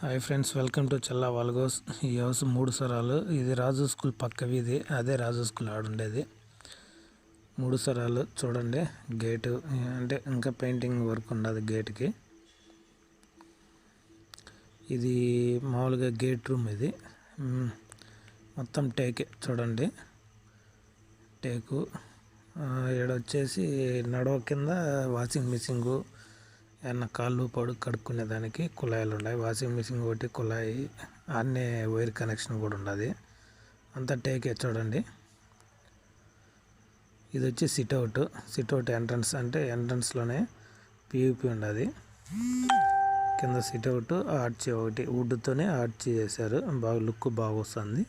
Hi friends welcome to Challa vlogs ఈ house మూడు సరాలు ఇది రాజు స్కూల్ పక్క వీధి అదే రాజు స్కూల్ ఆడుండేది మూడు సరాలు చూడండి గేటు అంటే ఇంకా పెయింటింగ్ వర్క్ ఉండదు గేట్కి ఇది మామూలుగా గేట్ రూమ్ ఇది మొత్తం టేకే చూడండి టేకు వచ్చేసి నడవ కింద వాషింగ్ మిషింగు ఏమన్నా కాళ్ళు పడు కడుక్కునే దానికి కుళాయిలు ఉన్నాయి వాషింగ్ మిషన్ ఒకటి కుళాయి అన్నీ వైర్ కనెక్షన్ కూడా ఉండదు. అంతా టేకే చూడండి. ఇది వచ్చి సిట్అవుట్ సిట్అవుట్ ఎంట్రన్స్ అంటే ఎంట్రన్స్లోనే పీయూపీ ఉండదు. కింద సిట్అవుట్ ఆర్చి ఒకటి. వుడ్తోనే ఆర్చి చేశారు. బాగా లుక్ బాగా వస్తుంది.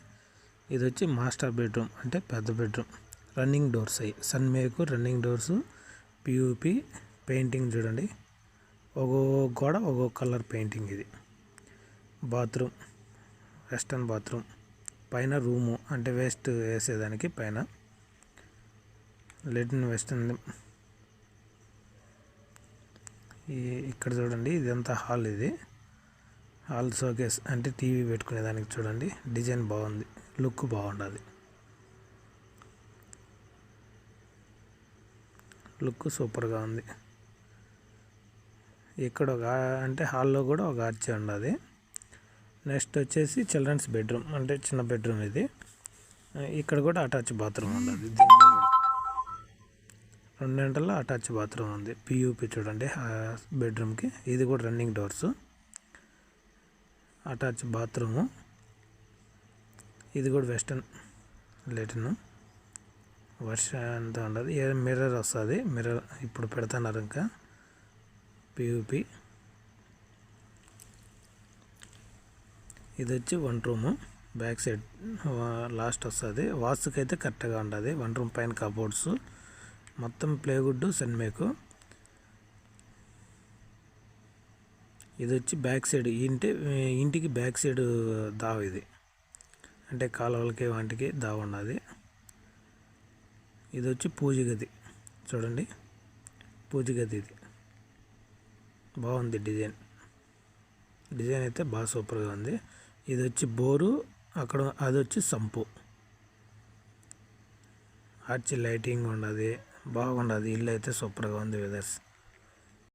ఇది వచ్చి మాస్టర్ బెడ్రూమ్ అంటే పెద్ద బెడ్రూమ్. రన్నింగ్ డోర్స్ అయ్యి sunmica running doors PUP painting చూడండి. ఒక్కో గోడ ఒక్కో కలర్ పెయింటింగ్ ఇది. Bathroom western bathroom. పైన రూము అంటే వేస్ట్ వేసేదానికి పైన. లెటిన్ వెస్టర్న్ ఈ ఇక్కడ చూడండి ఇదంతా హాల్ ఇది. హాల్ షోకేస్ అంటే టీవీ పెట్టుకునే దానికి చూడండి. డిజైన్ బాగుంది లుక్ బాగుంటుంది లుక్ సూపర్గా ఉంది. ఇక్కడ ఒక అంటే హాల్లో కూడా ఒక ఆర్చి ఉండదు. నెక్స్ట్ వచ్చేసి చిల్డ్రన్స్ బెడ్రూమ్ అంటే చిన్న బెడ్రూమ్ ఇది. ఇక్కడ కూడా అటాచ్ బాత్రూమ్ ఉండదు దీంట్లో కూడా. రెండింటిలో అటాచ్ బాత్రూమ్ ఉంది. పియూపి చూడండి బెడ్రూమ్కి. ఇది కూడా రన్నింగ్ డోర్స్. Attach bathroom. ఇది కూడా వెస్టర్న్ లెటిన్. వర్ష అంతా ఉండదు. మిర్రర్ వస్తుంది. మిర్రర్ ఇప్పుడు పెడతాన్నారు ఇంకా. పియూపి ఇది వచ్చి one room back side last వస్తుంది. వాస్తుకి అయితే కరెక్ట్గా ఉండదు. వన్ రూమ్ పైన కబోర్డ్స్ మొత్తం ప్లేగుడ్ సెన్మేకు ఇది వచ్చి బ్యాక్ సైడ్ ఇంటి ఇంటికి బ్యాక్ సైడ్ దావ ఇది. అంటే కాలువలకి వాటికి దావ ఉన్నది ఇది వచ్చి పూజ గది. చూడండి. పూజ గది ఇది. బాగుంది డిజైన్. డిజైన్ అయితే బాగా సూపర్గా ఉంది. ఇది వచ్చి బోరు అక్కడ అది వచ్చి సంపు. ఆర్చి లైటింగ్ ఉండదు బాగుండదు. ఇల్లు అయితే సూపర్గా ఉంది వెదర్స్